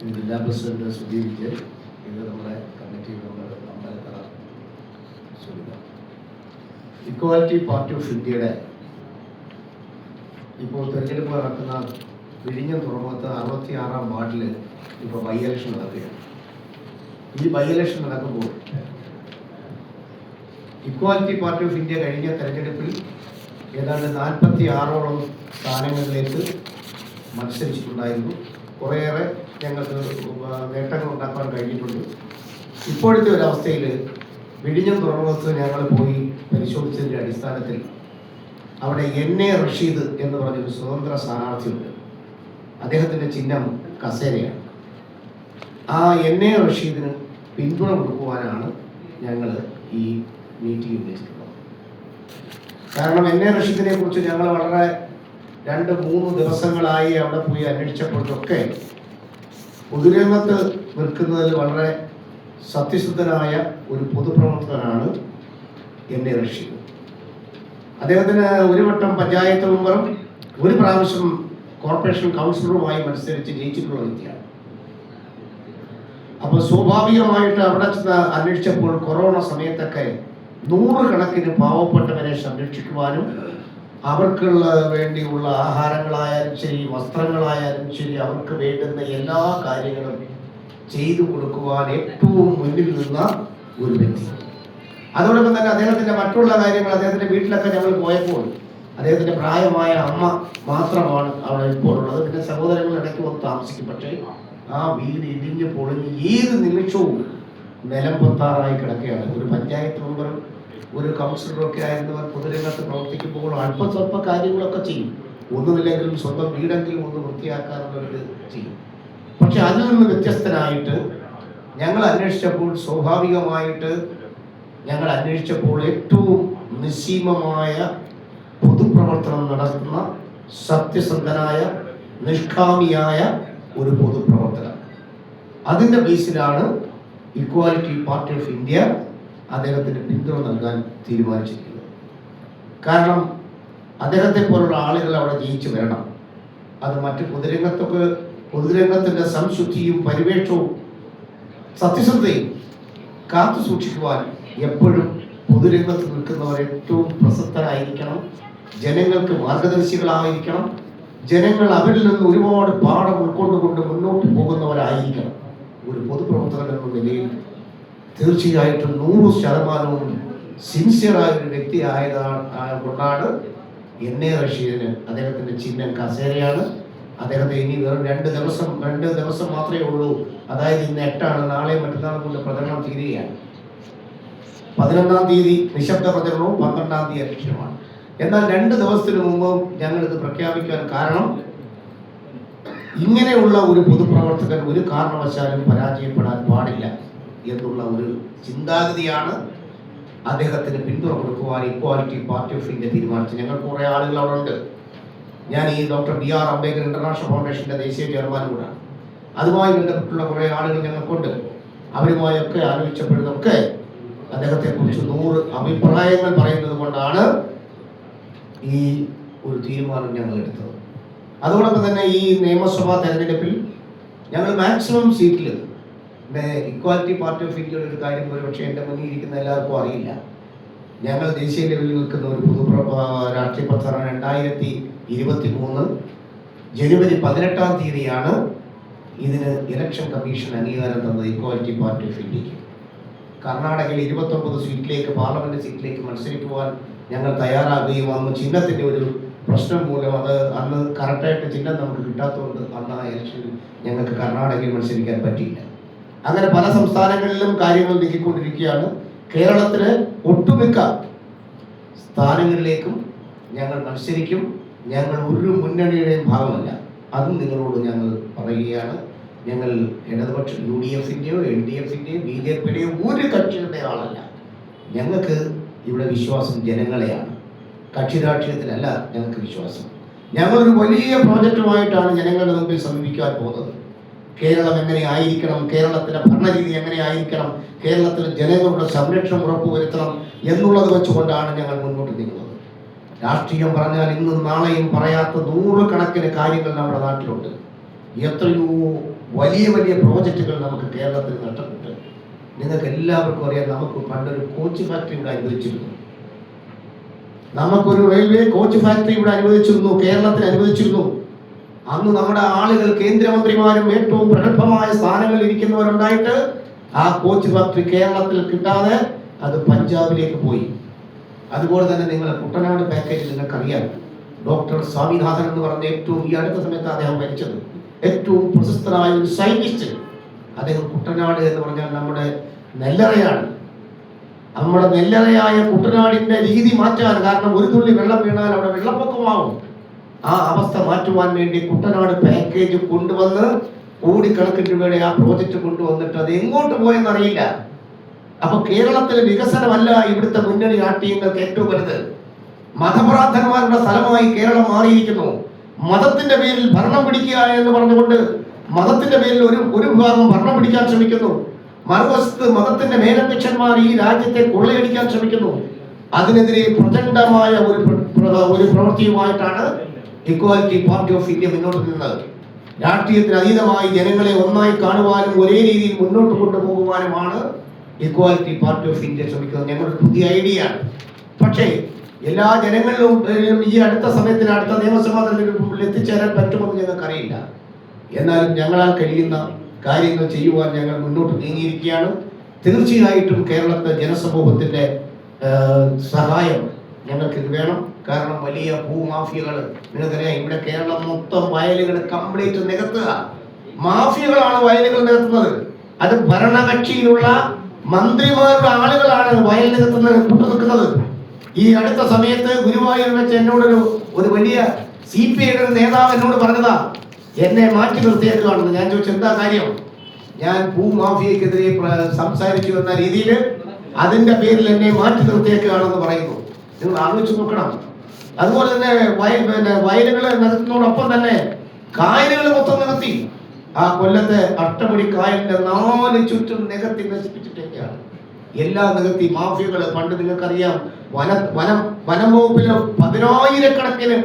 ജില്ലാ പ്രസിഡന്റ് സുധീർ വിജയൻ ഇത് നമ്മുടെ committee member Ambalathara Sunitha equality party of ഇന്ത്യയുടെ ഇപ്പോൾ തെരഞ്ഞെടുപ്പ് നടക്കുന്ന വിഴിഞ്ഞം തുറമുഖത്ത് അറുപത്തി ആറാം വാർഡിൽ ഇപ്പോൾ ബൈ ഇലക്ഷൻ നടക്കുകയാണ്. ഈ ബൈ ഇലക്ഷൻ നടക്കുമ്പോൾ ഇക്വാലിറ്റി പാർട്ടി ഓഫ് ഇന്ത്യ കഴിഞ്ഞ തെരഞ്ഞെടുപ്പിൽ ഏതാണ്ട് നാൽപ്പത്തി ആറോളം സ്ഥാനങ്ങളിലേക്ക് മത്സരിച്ചിട്ടുണ്ടായിരുന്നു. കുറേയേറെ ഞങ്ങൾക്ക് നേട്ടങ്ങൾ ഉണ്ടാക്കാൻ കഴിഞ്ഞിട്ടുണ്ട്. ഇപ്പോഴത്തെ ഒരു അവസ്ഥയിൽ വിഴിഞ്ഞം തുറമുഖത്ത് ഞങ്ങൾ പോയി പരിശോധിച്ചതിന്റെ അടിസ്ഥാനത്തിൽ അവിടെ എൻ എ റഷീദ് എന്ന് പറഞ്ഞൊരു സ്വതന്ത്ര സ്ഥാനാർത്ഥിയുണ്ട്. അദ്ദേഹത്തിന്റെ ചിഹ്നം കസേരയാണ്. ആ എൻ എ റഷീദിന് പിന്തുണ കൊടുക്കുവാനാണ് ഞങ്ങൾ ഈ മീറ്റിംഗ് ഉദ്ദേശിക്കുന്നത്. കാരണം എൻ എ റഷീദിനെ കുറിച്ച് ഞങ്ങൾ വളരെ രണ്ട് മൂന്ന് ദിവസങ്ങളായി അവിടെ പോയി അന്വേഷിച്ചപ്പോഴൊക്കെ പൊതുരംഗത്ത് നിൽക്കുന്നതിൽ വളരെ സത്യസന്ധനായ ഒരു പൊതുപ്രവർത്തകനാണ് എൻ എ റഷീദ്. അദ്ദേഹത്തിന് ഒരു വട്ടം പഞ്ചായത്ത് മെമ്പറും ഒരു പ്രാവശ്യം കോർപ്പറേഷൻ കൗൺസിലറുമായി മത്സരിച്ച് ജയിച്ചിട്ടുള്ള വ്യക്തിയാണ്. അപ്പോൾ സ്വാഭാവികമായിട്ട് അവിടെ അന്വേഷിച്ചപ്പോൾ കൊറോണ സമയത്തൊക്കെ നൂറുകണക്കിന് പാവപ്പെട്ടവരെ സംരക്ഷിക്കുവാനും അവർക്കുള്ള വേണ്ടിയുള്ള ആഹാരങ്ങളായാലും ശരി വസ്ത്രങ്ങളായാലും ശരി അവർക്ക് വേണ്ടുന്ന എല്ലാ കാര്യങ്ങളും ചെയ്തു കൊടുക്കുവാൻ ഏറ്റവും മുന്നിൽ നിന്ന ഒരു വ്യക്തി. അതോടൊപ്പം തന്നെ അദ്ദേഹത്തിന്റെ മറ്റുള്ള കാര്യങ്ങൾ അദ്ദേഹത്തിന്റെ വീട്ടിലൊക്കെ ഞങ്ങൾ പോയപ്പോൾ അദ്ദേഹത്തിന്റെ പ്രായമായ അമ്മ മാത്രമാണ് അവിടെ ഇപ്പോൾ ഉള്ളത്. പിന്നെ സഹോദരങ്ങൾ ഇടയ്ക്ക് വന്ന് താമസിക്കും. പക്ഷേ ആ വീട് ഇടിഞ്ഞ് പൊളിഞ്ഞ് ഏത് നിമിഷവും നിലം പൊത്താറായി കിടക്കുകയാണ്. ഒരു പഞ്ചായത്ത് മെമ്പറും ഒരു കൗൺസിലറൊക്കെ ആയിരുന്നവർ പൊതുരംഗത്ത് പ്രവർത്തിക്കുമ്പോൾ അല്പ സ്വല്പ കാര്യങ്ങളൊക്കെ ചെയ്യും. ഒന്നുമില്ലെങ്കിലും സ്വന്തം വീടെങ്കിലും ഒന്ന് വൃത്തിയാക്കാറുള്ളവർ ചെയ്യും. പക്ഷെ അതിൽ നിന്ന് വ്യത്യസ്തനായിട്ട് ഞങ്ങൾ അന്വേഷിച്ചപ്പോൾ സ്വാഭാവികമായിട്ട് ഞങ്ങൾ അന്വേഷിച്ചപ്പോൾ ഏറ്റവും നിസ്സീമമായ പൊതുപ്രവർത്തനം നടത്തുന്ന സത്യസന്ധനായ നിഷ്കാമിയായ ഒരു പൊതുപ്രവർത്തനം അതിന്റെ ബേസിലാണ് ഇക്വാലിറ്റി പാർട്ടി ഓഫ് ഇന്ത്യ അദ്ദേഹത്തിന് പിന്തുണ നൽകാൻ തീരുമാനിച്ചിരിക്കുന്നത് കാരണം അദ്ദേഹത്തെ പോലുള്ള ആളുകൾ അവിടെ ജയിച്ചു വരണം. അത് മറ്റ് പൊതുരംഗത്തൊക്കെ പൊതുരംഗത്തിന്റെ സംശുദ്ധിയും പരിവേഷവും സത്യസന്ധതയും കാത്തു സൂക്ഷിക്കുവാൻ എപ്പോഴും പൊതുരംഗത്ത് നിൽക്കുന്നവർ ഏറ്റവും പ്രസക്തരായിരിക്കണം. ജനങ്ങൾക്ക് മാർഗദർശികളായിരിക്കണം. ജനങ്ങൾ അവരിൽ നിന്ന് ഒരുപാട് പാഠം ഉൾക്കൊണ്ടുകൊണ്ട് മുന്നോട്ട് പോകുന്നവരായിരിക്കണം. ഒരു പൊതുപ്രവർത്തകൻ എന്ന നിലയിൽ തീർച്ചയായിട്ടും നൂറ് ശതമാനവും സിൻസിയറായ ഒരു വ്യക്തി ആയതാണ് കൊണ്ടാണ് എൻ എ റഷീദിന് അദ്ദേഹത്തിന്റെ ചിഹ്നം കസേരയാണ്. അദ്ദേഹത്തെ ഇനി വെറും രണ്ട് ദിവസം രണ്ട് ദിവസം മാത്രമേ ഉള്ളൂ. അതായത് ഇന്ന് എട്ടാണ്. നാളെ മറ്റന്നാളും കൊണ്ട് പ്രചരണം തീരുകയാണ്. പതിനൊന്നാം തീയതി നിശബ്ദ പ്രചരണവും പന്ത്രണ്ടാം തീയതി അധ്യക്ഷമാണ് എന്നാൽ രണ്ട് ദിവസത്തിന് മുമ്പ് ഞങ്ങൾ ഇത് പ്രഖ്യാപിക്കാൻ കാരണം ഇങ്ങനെയുള്ള ഒരു പൊതുപ്രവർത്തകൻ ഒരു കാരണവശാലും പരാജയപ്പെടാൻ പാടില്ല. എന്നുള്ള ഒരു ചിന്താഗതിയാണ് അദ്ദേഹത്തിന് പിന്തുണ കൊടുക്കുവാൻ ഇക്വാലിറ്റി പാർട്ടി ഓഫ് ഇന്ത്യ തീരുമാനിച്ചു ഞങ്ങൾ കുറേ ആളുകൾ അവിടെ ഉണ്ട്. ഞാൻ ഈ doctor B R Ambedkar international ഫൗണ്ടേഷന്റെ ദേശീയ ചെയർമാൻ കൂടാണ്. അതുമായി ബന്ധപ്പെട്ടുള്ള കുറേ ആളുകൾ ഞങ്ങൾക്കുണ്ട്. അവരുമായൊക്കെ ആലോചിച്ചപ്പോഴതൊക്കെ അദ്ദേഹത്തെ കുറിച്ച് നൂറ് അഭിപ്രായങ്ങൾ പറയുന്നത് കൊണ്ടാണ് ഈ ഒരു തീരുമാനം ഞങ്ങൾ എടുത്തത്. അതോടൊപ്പം തന്നെ ഈ നിയമസഭാ തെരഞ്ഞെടുപ്പിൽ ഞങ്ങൾ മാക്സിമം സീറ്റിൽ ഇക്വാലിറ്റി പാർട്ടി ഓഫ് ഇന്ത്യയുടെ ഒരു കാര്യം ഒരുപക്ഷെ എന്റെ മുന്നിൽ ഇരിക്കുന്ന എല്ലാവർക്കും അറിയില്ല. ഞങ്ങൾ ദേശീയ ലെവലിൽ നിൽക്കുന്ന ഒരു പൊതു രാഷ്ട്രീയ പ്രസ്ഥാനം രണ്ടായിരത്തി ഇരുപത്തി മൂന്ന് ജനുവരി പതിനെട്ടാം തീയതിയാണ് ഇതിന് ഇലക്ഷൻ കമ്മീഷൻ അംഗീകാരം തന്നത് ഇക്വാലിറ്റി പാർട്ടി ഓഫ് ഇന്ത്യയ്ക്ക് കർണാടകയിൽ ഇരുപത്തൊമ്പത് സീറ്റിലേക്ക് പാർലമെന്റ് സീറ്റിലേക്ക് മത്സരിക്കുവാൻ ഞങ്ങൾ തയ്യാറാകുകയും അന്ന് ചിഹ്നത്തിന്റെ ഒരു പ്രശ്നം മൂലം അത് അന്ന് കറക്റ്റായിട്ട് ചിഹ്നം നമുക്ക് കിട്ടാത്തതുകൊണ്ട് അന്ന് ആ ഇലക്ഷനിൽ ഞങ്ങൾക്ക് കർണാടകയിൽ മത്സരിക്കാൻ പറ്റിയില്ല. അങ്ങനെ പല സംസ്ഥാനങ്ങളിലും കാര്യങ്ങൾ നീക്കിക്കൊണ്ടിരിക്കുകയാണ്. കേരളത്തിലെ ഒട്ടുമിക്ക സ്ഥാനങ്ങളിലേക്കും ഞങ്ങൾ മത്സരിക്കും. ഞങ്ങൾ ഒരു മുന്നണിയുടെയും ഭാഗമല്ല. അതും നിങ്ങളോട് ഞങ്ങൾ പറയുകയാണ്. ഞങ്ങൾ ഇടതുപക്ഷ യു ഡി എഫിന്റെയോ എൽ ഡി എഫിന്റെയോ ബി ജെ പിയുടെയോ ഒരു കക്ഷിയുടെ ആളല്ല. ഞങ്ങൾക്ക് ഇവിടെ വിശ്വാസം ജനങ്ങളെയാണ്. കക്ഷി രാഷ്ട്രീയത്തിലല്ല ഞങ്ങൾക്ക് വിശ്വാസം. ഞങ്ങളൊരു വലിയ പ്രോജക്റ്റുമായിട്ടാണ് ജനങ്ങളുടെ മുമ്പിൽ സമീപിക്കാൻ പോകുന്നത്. കേരളം എങ്ങനെ ആയിരിക്കണം? കേരളത്തിലെ ഭരണരീതി എങ്ങനെ ആയിരിക്കണം? കേരളത്തിലെ ജനങ്ങളുടെ സംരക്ഷണം ഉറപ്പുവരുത്തണം എന്നുള്ളത് വെച്ചുകൊണ്ടാണ് ഞങ്ങൾ മുന്നോട്ട് നീങ്ങുന്നത്. രാഷ്ട്രീയം പറഞ്ഞാൽ ഇന്നും നാളെയും പറയാത്ത നൂറുകണക്കിന് കാര്യങ്ങൾ നമ്മുടെ നാട്ടിലുണ്ട്. എത്രയോ വലിയ വലിയ പ്രോജക്റ്റുകൾ നമുക്ക് കേരളത്തിൽ നഷ്ടപ്പെട്ടു നിങ്ങൾക്ക് എല്ലാവർക്കും അറിയാം നമുക്ക് പണ്ടൊരു കോച്ച് ഫാക്ടറി ഇവിടെ അനുവദിച്ചിരുന്നു. നമുക്കൊരു റെയിൽവേ കോച്ച് ഫാക്ടറി ഇവിടെ അനുവദിച്ചിരുന്നു കേരളത്തിൽ അനുവദിച്ചിരുന്നു. അന്ന് നമ്മുടെ ആളുകൾ കേന്ദ്രമന്ത്രിമാരും ഏറ്റവും പ്രഗത്ഭമായ സ്ഥാനങ്ങളിൽ ഇരിക്കുന്നവരുണ്ടായിട്ട് ആ കോച്ച് ഫാക്ടറി കേരളത്തിൽ കിട്ടാതെ അത് പഞ്ചാബിലേക്ക് പോയി. അതുപോലെ തന്നെ നിങ്ങളെ കുട്ടനാട് പാക്കേജ് നിങ്ങൾക്കറിയാം. ഡോക്ടർ സ്വാമിനാഥൻ എന്ന് പറഞ്ഞ ഏറ്റവും ഈ അടുത്ത സമയത്ത് അദ്ദേഹം മരിച്ചത്. ഏറ്റവും പ്രശസ്തനായ ഒരു സയന്റിസ്റ്റ് അദ്ദേഹം കുട്ടനാട് എന്ന് പറഞ്ഞാൽ നമ്മുടെ നെല്ലറയാണ്. നമ്മുടെ നെല്ലറയായ കുട്ടനാടിന്റെ രീതി മാറ്റാൻ കാരണം ഒരു തുള്ളി വെള്ളം വീണാൽ അവിടെ വെള്ളപ്പൊക്കമാവും. ആ അവസ്ഥ മാറ്റുവാൻ വേണ്ടി കുട്ടനാട് പാക്കേജ് കൊണ്ടുവന്ന് കോടിക്കണക്കിന് രൂപയുടെ ആ പ്രോജക്റ്റ് കൊണ്ടുവന്നിട്ട് അത് എങ്ങോട്ട് പോയെന്ന് അറിയില്ല അപ്പൊ കേരളത്തിലെ വികസനമല്ല ഇവിടുത്തെ മുന്നണി രാഷ്ട്രീയങ്ങൾക്ക് ഏറ്റവും വലുത്. മതപ്രാർത്ഥനമാരുടെ സ്ഥലമായി കേരളം മാറിയിരിക്കുന്നു. മതത്തിന്റെ പേരിൽ ഭരണം പിടിക്കുക എന്ന് പറഞ്ഞുകൊണ്ട് മതത്തിന്റെ പേരിൽ ഒരു ഒരു വിഭാഗം ഭരണം പിടിക്കാൻ ശ്രമിക്കുന്നു. മറുവശത്ത് മതത്തിന്റെ മേലധ്യക്ഷന്മാർ ഈ രാജ്യത്തെ കൊള്ളയടിക്കാൻ ശ്രമിക്കുന്നു. അതിനെതിരെ പ്രചണ്ഡമായ ഒരു ഒരു പ്രവൃത്തിയുമായിട്ടാണ് ഇക്വാലിറ്റി പാർട്ടി ഓഫ് ഇന്ത്യ മുന്നോട്ട് നിന്നത് രാഷ്ട്രീയത്തിന് അതീതമായി ജനങ്ങളെ ഒന്നായി കാണുവാനും ഒരേ രീതിയിൽ മുന്നോട്ട് കൊണ്ടുപോകുവാനുമാണ് ഇക്വാലിറ്റി പാർട്ടി ഓഫ് ഇന്ത്യ ശ്രമിക്കുന്നത്. ഞങ്ങളുടെ പുതിയ ഐഡിയ ആണ്. പക്ഷേ എല്ലാ ജനങ്ങളിലും ഈ അടുത്ത സമയത്തിന് അടുത്ത നിയമസഭാ തെരഞ്ഞെടുപ്പിൽ എത്തിച്ചേരാൻ പറ്റുമെന്ന് ഞങ്ങൾക്ക് അറിയില്ല എന്നാലും ഞങ്ങളാൽ കഴിയുന്ന കാര്യങ്ങൾ ചെയ്യുവാൻ ഞങ്ങൾ മുന്നോട്ട് നീങ്ങിയിരിക്കുകയാണ്. തീർച്ചയായിട്ടും കേരളത്തെ ജനസമൂഹത്തിന്റെ സഹായം ഞങ്ങൾക്ക് വേണം. കാരണം വലിയ ഭൂമാഫിയകൾ. നിങ്ങൾക്കറിയാം ഇവിടെ കേരളം മൊത്തം വയലുകൾ കംപ്ലീറ്റ് നികത്തുക. മാഫിയകളാണ് വയലുകൾ നികത്തുന്നത്. അത് ഭരണകക്ഷിയിലുള്ള മന്ത്രിമാരുടെ ആളുകളാണ് വയൽ നികത്തുന്നത് കൂട്ടു നിൽക്കുന്നത് ഈ അടുത്ത സമയത്ത് ഗുരുവായൂർ വെച്ച് എന്നോടൊരു ഒരു വലിയ സി പി ഐയുടെ ഒരു നേതാവ് എന്നോട് പറഞ്ഞതാ എന്നെ മാറ്റി നിർത്തിയേക്കുകയാണെന്ന് ഞാൻ ചോദിച്ചു എന്താ കാര്യം? ഞാൻ ഭൂമാഫിയക്കെതിരെ സംസാരിച്ചു എന്ന രീതിയിൽ അതിന്റെ പേരിൽ എന്നെ മാറ്റി നിർത്തിയേക്കുകയാണെന്ന് പറയുന്നു. നിങ്ങൾ ആലോചിച്ച് നോക്കണം. അതുപോലെ തന്നെ വയൽ പിന്നെ വയലുകൾ നികത്തുന്നതോടൊപ്പം തന്നെ കായലുകൾ മൊത്തം നികത്തി. ആ കൊല്ലത്തെ അഷ്ടമുടി കായലിന്റെ നാല് ചുറ്റും നികത്തി നശിപ്പിച്ചിട്ടൊക്കെയാണ്. എല്ലാ നികത്തി. മാഫിയകൾ പണ്ട് നിങ്ങൾക്കറിയാം വന വനം വനം വകുപ്പിലെ പതിനായിരക്കണക്കിന്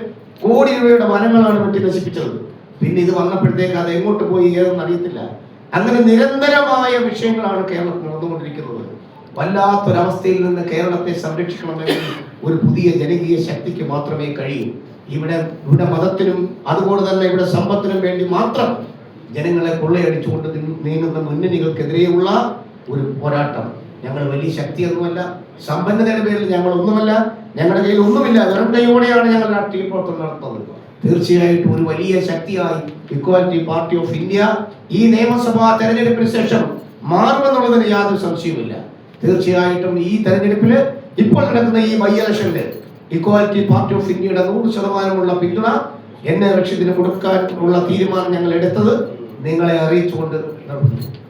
കോടി രൂപയുടെ വനങ്ങളാണ് വെട്ടി നശിപ്പിച്ചത്. പിന്നെ ഇത് വന്നപ്പോഴത്തേക്ക് അത് എങ്ങോട്ട് പോയി ഏതെന്ന് അറിയത്തില്ല. അങ്ങനെ നിരന്തരമായ വിഷയങ്ങളാണ് കേരളത്തിൽ നടന്നുകൊണ്ടിരിക്കുന്നത്. വല്ലാത്തൊരവസ്ഥയിൽ നിന്ന് കേരളത്തെ സംരക്ഷിക്കണമെങ്കിൽ ഒരു പുതിയ ജനകീയ ശക്തിക്ക് മാത്രമേ കഴിയൂ. ഇവിടെ ഇവിടെ മതത്തിനും അതുപോലെ തന്നെ ഇവിടെ സമ്പത്തിനും വേണ്ടി മാത്രം ജനങ്ങളെ കൊള്ളയടിച്ചുകൊണ്ട് നീങ്ങുന്ന മുന്നണികൾക്കെതിരെയുള്ള ഒരു പോരാട്ടം. ഞങ്ങൾ വലിയ ശക്തിയൊന്നുമല്ല സമ്പന്നതയുടെ പേരിൽ ഞങ്ങൾ ഒന്നുമല്ല ഞങ്ങളുടെ കയ്യിൽ ഒന്നുമില്ല വെറും കൈയോടെയാണ് ഞങ്ങൾ രാഷ്ട്രീയ പ്രവർത്തനം നടത്തുന്നത്. തീർച്ചയായിട്ടും ഒരു വലിയ ശക്തിയായി ഇക്വാലിറ്റി പാർട്ടി ഓഫ് ഇന്ത്യ ഈ നിയമസഭാ തെരഞ്ഞെടുപ്പിന് ശേഷം മാറുമെന്നുള്ളതിന് യാതൊരു സംശയവുമില്ല. തീർച്ചയായിട്ടും ഈ തെരഞ്ഞെടുപ്പിൽ ഇപ്പോൾ നടക്കുന്ന ഈ ബൈ ഇലക്ഷനിൽ ഇക്വാലിറ്റി പാർട്ടി ഓഫ് ഇന്ത്യയുടെ നൂറ് ശതമാനമുള്ള പിന്തുണ എന്നെ ലക്ഷ്യത്തിന് കൊടുക്കാൻ ഉള്ള തീരുമാനം ഞങ്ങൾ എടുത്തത് നിങ്ങളെ അറിയിച്ചുകൊണ്ട് നിർത്തുന്നു. എന്താ?